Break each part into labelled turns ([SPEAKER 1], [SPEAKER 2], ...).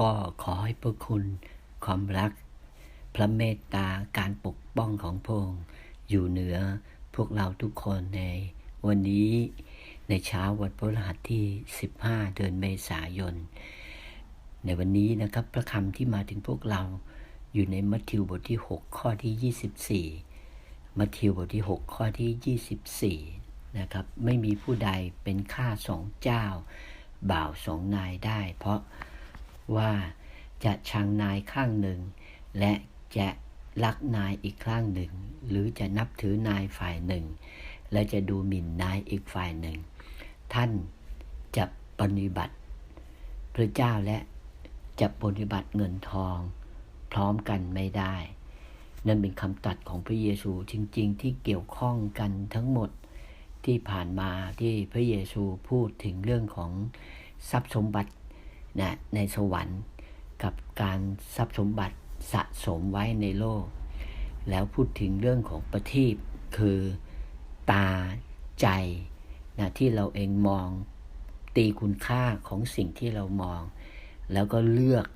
[SPEAKER 1] ก็ขอให้พระคุณความรัก พระเมตตาการปกป้องของพระองค์อยู่เหนือพวกเราทุกคนในวันนี้ในเช้าวันพฤหัสที่ 15 เดือนเมษายน ในวันนี้นะครับพระคำที่มาถึงพวกเราอยู่ในมัทธิวบทที่ 6 ข้อที่ 24 มัทธิวบทที่ 6 ข้อที่ 24 นะครับ ไม่มีผู้ใดเป็นข้าสองเจ้า บ่าวสองนายได้ เพราะ ว่าจะชังนายข้างหนึ่ง และจะรักนายอีกข้างหนึ่ง หรือจะนับถือนายฝ่ายหนึ่ง และจะดูหมิ่นนายอีกฝ่ายหนึ่ง ท่านจะปฏิบัติ พระเจ้าและจะปฏิบัติเงินทอง พร้อมกันไม่ได้ นั่นเป็นคำตัดของพระเยซูจริง ๆ ที่เกี่ยวข้องกันทั้งหมดที่ผ่านมาที่พระเยซูพูดถึงเรื่องของทรัพย์สมบัติ นะในสวรรค์กับการทรัพย์สมบัติสะสมไว้ในโลก แล้วพูดถึงเรื่องของประทีปคือตาใจนะที่เราเองมองตีคุณค่าของสิ่งที่เรามอง แล้วก็เลือก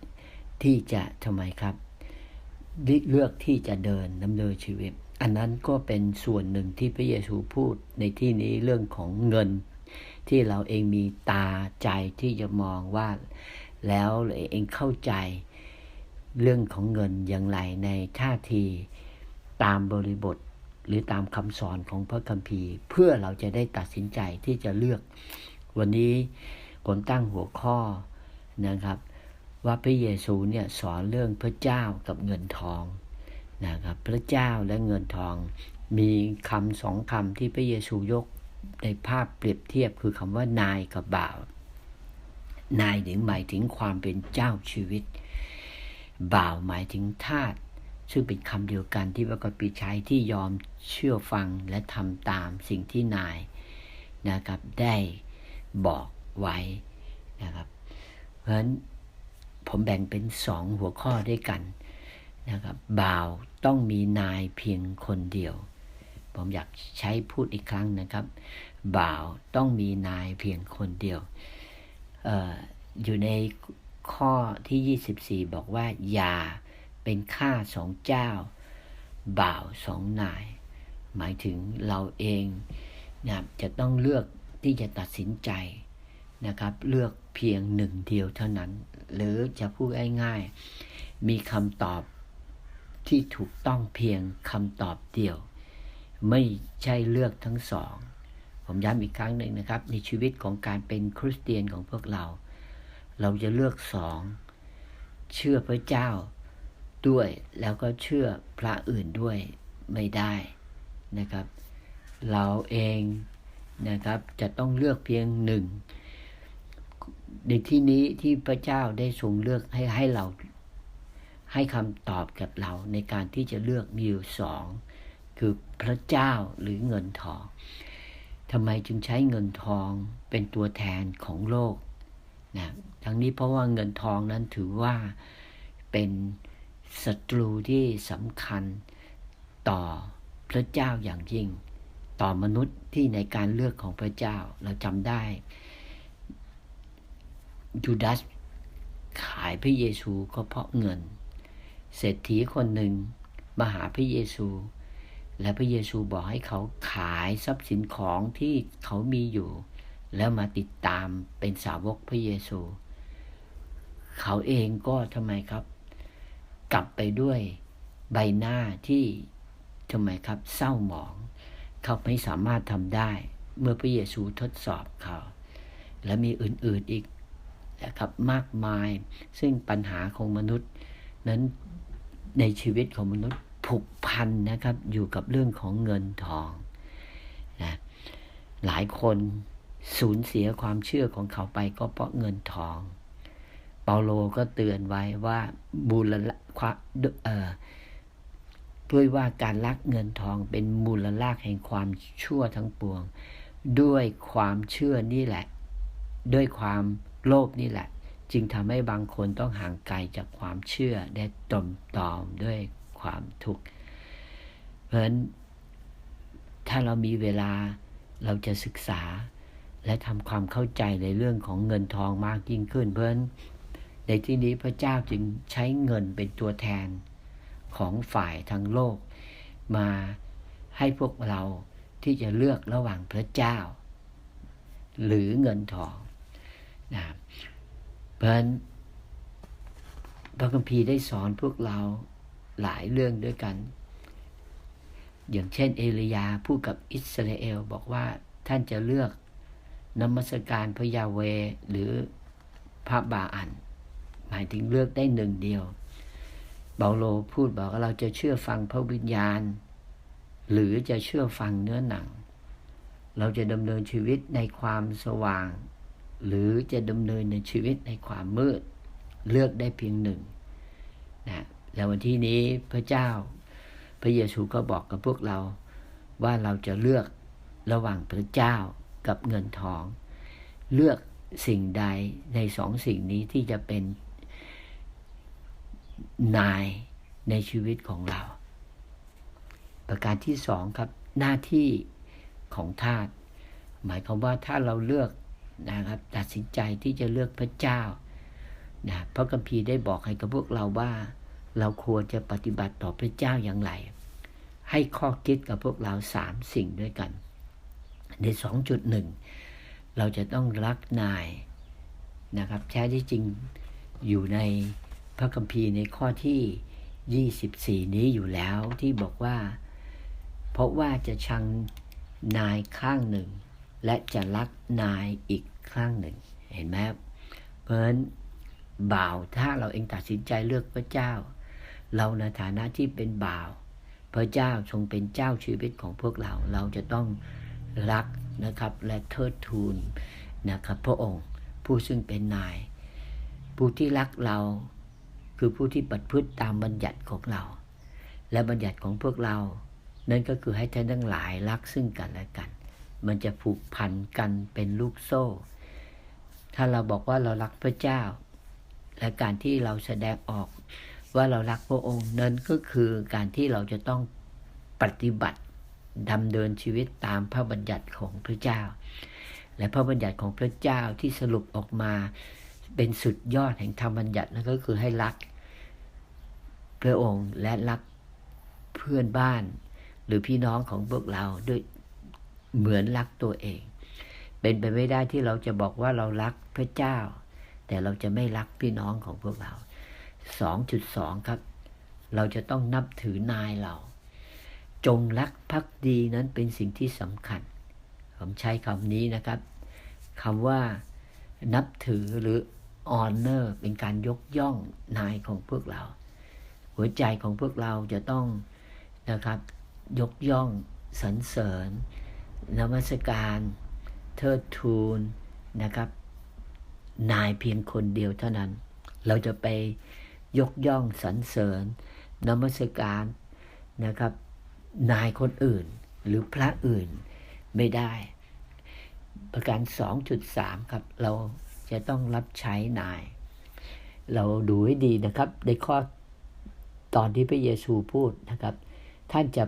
[SPEAKER 1] ที่จะทำไมครับ เลือกที่จะเดินดำเนินชีวิต อันนั้นก็เป็นส่วนหนึ่งที่พระเยซูพูดในที่นี้เรื่องของเงิน ที่เราเองมีตาใจที่จะมองว่า แล้วเราเองเข้าใจเรื่องของเงินอย่างไรในท่าทีตามบริบทหรือตามคำสอนของพระคัมภีร์ เพื่อเราจะได้ตัดสินใจที่จะเลือก วันนี้คนตั้งหัวข้อนะครับ ว่าพระเยซูเนี่ยสอนเรื่องพระเจ้ากับเงินทองนะครับ พระเจ้าและเงินทองมีคำสองคำที่พระเยซูยก ในภาพเปรียบเทียบคือคำว่านายกับบ่าว นายถึงหมายถึงความเป็นเจ้าชีวิต บ่าวหมายถึงทาสซึ่งเป็นคำเดียวกันที่พระกบิใช้ที่ยอมเชื่อฟังและทำตามสิ่งที่นายนะครับได้บอกไว้นะครับ เพราะฉะนั้นผมแบ่งเป็นสองหัวข้อด้วยกันนะครับบ่าวต้องมีนายเพียงคนเดียว ผมอยากใช้พูดอีกครั้งนะครับ บ่าวต้องมีนายเพียงคนเดียวอออยู่ในข้อที่ 24 บอกว่า อย่าเป็นข้าสองเจ้า บ่าวสองนาย หมายถึงเราเองนะจะต้องเลือกที่จะตัดสินใจนะครับ เลือกเพียงหนึ่งเดียวเท่านั้น หรือจะพูดง่ายๆมีคำตอบที่ถูกต้องเพียงคำตอบเดียว ไม่ใช่เลือกทั้งสอง ผมย้ำอีกครั้งหนึ่งนะครับ ในชีวิตของการเป็นคริสเตียนของพวกเรา เราจะเลือกสอง เชื่อพระเจ้าด้วยแล้วก็เชื่อพระอื่นด้วยไม่ได้นะครับ เราเองนะครับจะต้องเลือกเพียงหนึ่งในที่นี้ที่พระเจ้าได้ทรงเลือกให้ให้เราให้คำตอบกับเราในการที่จะเลือกมีอยู่สอง คือพระเจ้าหรือเงินทองทำไมจึงใช้เงินทองเป็นตัวแทนของโลกนะทั้งนี้เพราะว่าเงินทองนั้นถือว่าเป็นศัตรูที่สำคัญต่อพระเจ้าอย่างยิ่ง ต่อมนุษย์ที่ในการเลือกของพระเจ้าเราจำได้ยูดาสขายพระเยซูก็เพราะเงิน เศรษฐีคนหนึ่งมาหาพระเยซู และพระเยซูบอกให้เขาขายทรัพย์สินของที่เขามีอยู่ แล้วมาติดตามเป็นสาวกพระเยซู เขาเองก็ทำไมครับ กลับไปด้วยใบหน้าที่ทำไมครับ เศร้าหมอง เขาไม่สามารถทำได้ เมื่อพระเยซูทดสอบเขา และมีอื่นๆอีกนะครับมากมาย ซึ่งปัญหาของมนุษย์นั้นในชีวิตของมนุษย์ ผูกพันนะครับ อยู่กับเรื่องของเงินทองนะหลายคนสูญเสียความเชื่อของเขาไปก็เพราะเงินทอง เปาโลก็เตือนไว้ว่ามูลละความเอ่อด้วยว่าการลักเงินทองเป็นมูลลากแห่งความชั่วทั้งปวง ด้วยความเชื่อนี่แหละ ด้วยความโลภนี่แหละ จึงทำให้บางคนต้องห่างไกลจากความเชื่อได้ตมตอมด้วย ความทุกข์ เพราะฉะนั้นถ้าเรามีเวลาเราจะศึกษาและทำความเข้าใจในเรื่องของเงินทองมากยิ่งขึ้น เพราะฉะนั้นในที่นี้พระเจ้าจึงใช้เงินเป็นตัวแทนของฝ่ายทางโลก มาให้พวกเราที่จะเลือกระหว่างพระเจ้า หรือเงินทองนะเพราะฉะนั้นพระคัมภีร์ได้สอนพวกเรา หลายเรื่องด้วยกัน อย่างเช่น เอลียาพูดกับอิสราเอลบอกว่าท่านจะเลือกนมัสการพระยาเวหรือพระบาอัน หมายถึงเลือกได้หนึ่งเดียว เบาโลพูดบอกว่าเราจะเชื่อฟังพระวิญญาณ หรือจะเชื่อฟังเนื้อหนัง เราจะดำเนินชีวิตในความสว่าง หรือจะดำเนินในชีวิตในความมืด เลือกได้เพียงหนึ่งนะ แล้ววันที่นี้พระเจ้า พระเยซูก็บอกกับพวกเราว่าเราจะเลือกระหว่างพระเจ้ากับเงินทอง เลือกสิ่งใดในสองสิ่งนี้ที่จะเป็นนายในชีวิตของเรา ประการที่สองครับ หน้าที่ของทาสหมายความว่าถ้าเราเลือกนะครับ ตัดสินใจที่จะเลือกพระเจ้านะพระคัมภีร์ได้บอกให้กับพวกเราว่า เราควรจะปฏิบัติต่อพระเจ้าอย่างไร ให้ข้อคิดกับพวกเราสามสิ่งด้วยกัน ใน 2.1 เราจะต้องรักนายนะครับแท้ที่จริงอยู่ในพระคัมภีร์ในข้อที่ 24 นี้อยู่แล้วที่บอกว่า เพราะว่าจะชังนายข้างหนึ่ง และจะรักนายอีกข้างหนึ่ง เห็นไหมเพราะฉะนั้นบ่าวถ้าเราเองตัดสินใจเลือกพระเจ้า เราในฐานะที่เป็นบ่าว พระเจ้าทรงเป็นเจ้าชีวิตของพวกเรา เราจะต้องรักนะครับและเทิดทูนนะครับพระองค์ผู้ซึ่งเป็นนาย ผู้ที่รักเราคือผู้ที่ปฏิพฤติตามบัญญัติของเรา และบัญญัติของพวกเรา นั่นก็คือให้ท่านทั้งหลายรักซึ่งกันและกัน มันจะผูกพันกันเป็นลูกโซ่ ถ้าเราบอกว่าเรารักพระเจ้า และการที่เราแสดงออก ว่าเรารักพระองค์นั่นก็คือการที่เราจะต้องปฏิบัติดำเนินชีวิตตามพระบัญญัติของพระเจ้า และพระบัญญัติของพระเจ้าที่สรุปออกมาเป็นสุดยอดแห่งธรรมบัญญัตินั่นก็คือให้รักพระองค์และรักเพื่อนบ้าน หรือพี่น้องของพวกเราด้วยเหมือนรักตัวเอง เป็นไปไม่ได้ที่เราจะบอกว่าเรารักพระเจ้า แต่เราจะไม่รักพี่น้องของพวกเรา 2.2 ครับ เราจะต้องนับถือนายเรา จงรักภักดีนั้นเป็นสิ่งที่สำคัญ ผมใช้คำนี้นะครับคำว่านับถือหรือ honor เป็นการยกย่องนายของพวกเรา หัวใจของพวกเราจะต้องนะครับ ยกย่องสรรเสริญนมัสการเทิดทูนนะครับ นายเพียงคนเดียวเท่านั้น เราจะไป ยกย่องสรรเสริญนมัสการนะครับ นายคนอื่นหรือพระอื่นไม่ได้ ประการ 2.3 ครับ เราจะต้องรับใช้นาย เราดูให้ดีนะครับ ในข้อตอนที่พระเยซูพูดนะครับ ท่านจะ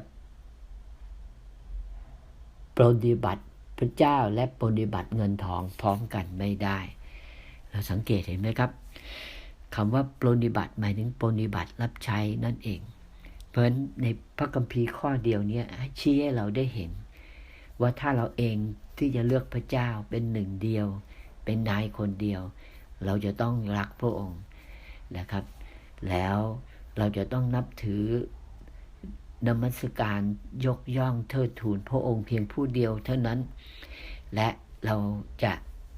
[SPEAKER 1] ปฏิบัติพระเจ้าและปฏิบัติเงินทองพร้อมกันไม่ได้ เราสังเกตเห็นไหมครับ คำว่าปฏิบัติหมายถึงปฏิบัติรับใช้นั่นเอง เพราะฉะนั้นในพระคัมภีร์ข้อเดียวนี้ชี้ให้เราได้เห็น ว่าถ้าเราเองที่จะเลือกพระเจ้าเป็นหนึ่งเดียว เป็นนายคนเดียว เราจะต้องรักพระองค์นะครับ แล้วเราจะต้องนับถือนมัสการยกย่องเทิดทูนพระองค์เพียงผู้เดียวเท่านั้น และเราจะ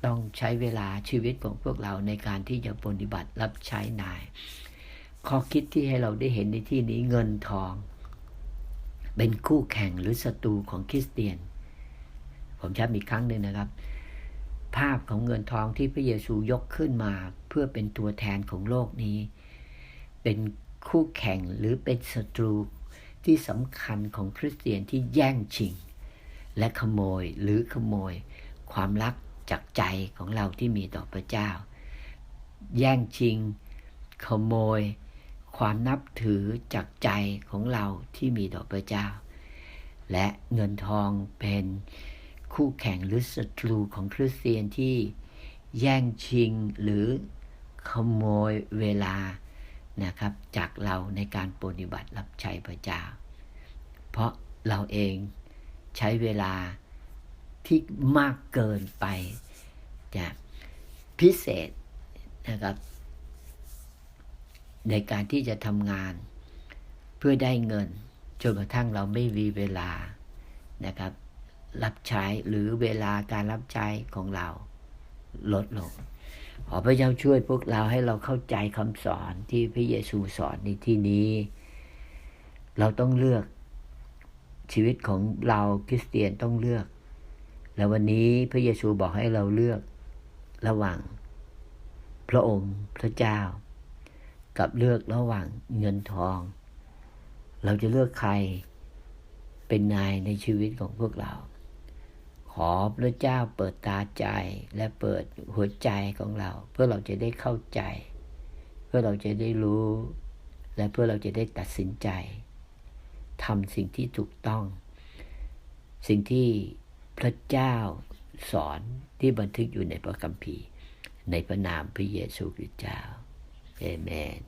[SPEAKER 1] ต้องใช้เวลาชีวิตของพวกเราในการที่จะปฏิบัติรับใช้นาย ข้อคิดที่ให้เราได้เห็นในที่นี้เงินทอง เป็นคู่แข่งหรือศัตรูของคริสเตียน ผมย้ำอีกครั้งหนึ่งนะครับ ภาพของเงินทองที่พระเยซูยกขึ้นมา เพื่อเป็นตัวแทนของโลกนี้ เป็นคู่แข่งหรือเป็นศัตรูที่สำคัญของคริสเตียนที่แย่งชิง และขโมยหรือขโมย ความรัก จากใจของเราที่มีต่อพระเจ้า แย่งชิง ขโมย ความนับถือจากใจของเราที่มีต่อพระเจ้า และเงินทองเป็นคู่แข่งหรือศัตรูของคริสเตียนที่แย่งชิงหรือขโมยเวลานะครับ จากเราในการปฏิบัติรับใช้พระเจ้า เพราะเราเองใช้เวลา ที่มากเกินไปจะพิเศษนะครับ ในการที่จะทำงานเพื่อได้เงินจนกระทั่งเราไม่มีเวลานะครับ รับใช้หรือเวลาการรับใช้ของเราลดลงขอพระเจ้าช่วยพวกเราให้เราเข้าใจคำสอนที่พระเยซูสอนในที่นี้ เราต้องเลือกชีวิตของเราคริสเตียนต้องเลือก แล้ววันนี้พระเยซูบอกให้เราเลือกระหว่าง พระองค์พระเจ้า กับเลือกระหว่างเงินทอง เราจะเลือกใครเป็นนายในชีวิตของพวกเรา ขอพระเจ้าเปิดตาใจและเปิดหัวใจของเรา เพื่อเราจะได้เข้าใจ เพื่อเราจะได้รู้ และเพื่อเราจะได้ตัดสินใจทำสิ่งที่ถูกต้อง สิ่งที่ พระเจ้าสอนที่บันทึกอยู่ในพระคัมภีร์ ในพระนามพระเยซูคริสต์เจ้าเอเมน